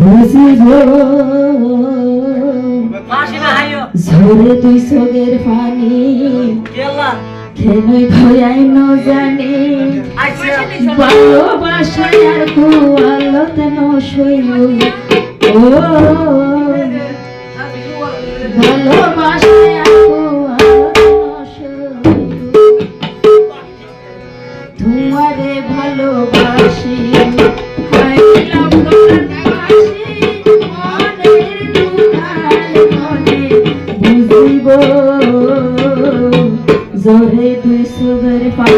বুঝিব ঝরে তুই সগের পানি খেলে খয়াই ন জানি ভালোবাসায় আর কুয়ালতে ন শৈল ও জোরে তুই সুগর পাই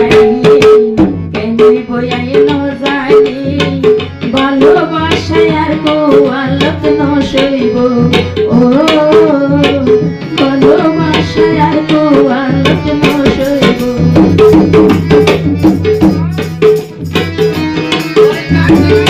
কেন্দ্রে বয়াই নজাই ভালোবাসায় আর কো আলত নসইব ও, ভালোবাসায় আর কো আলত নসইব Thank you.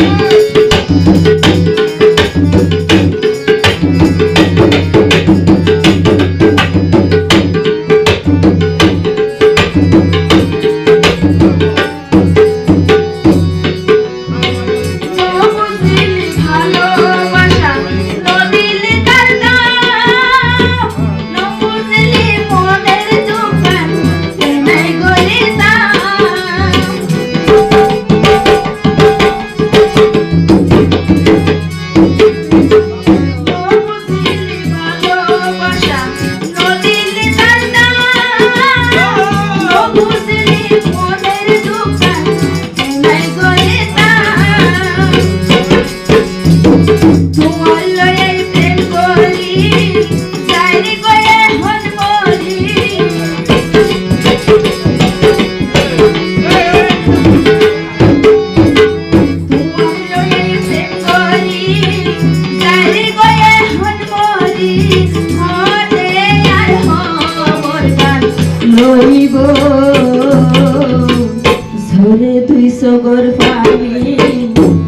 মোরে তুই সগর পানি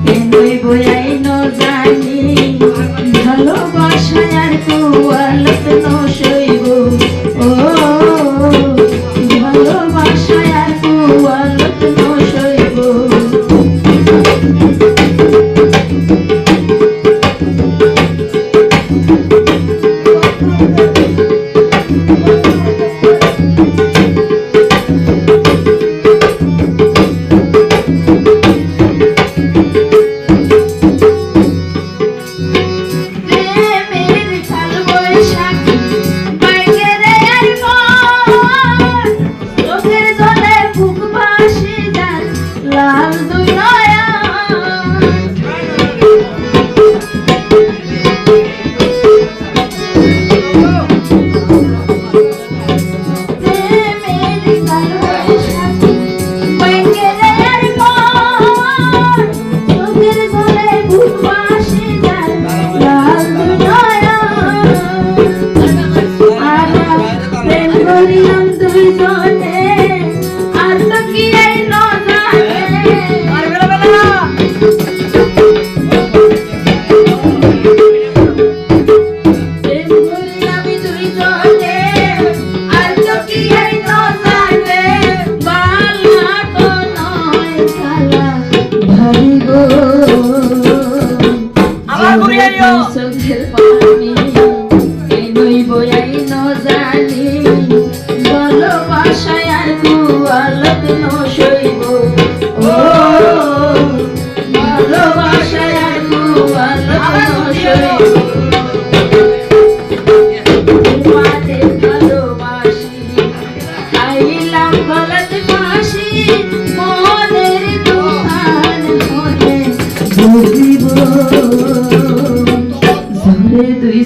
কেন বয়াই ন জানি। ভালোবাসায় আর কুয়ালত নয় Sunday,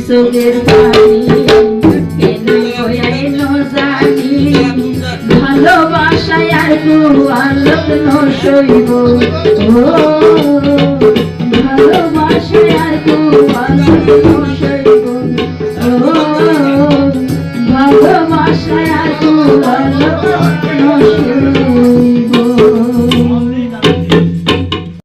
চোখের পানি কেন এলো জানি। ভালোবাসায় আর আলোক নসইব। ভালোবাসায় আর তো আলোক নসইব। ও, ভালোবাসায় আর তো আলোক নসইব।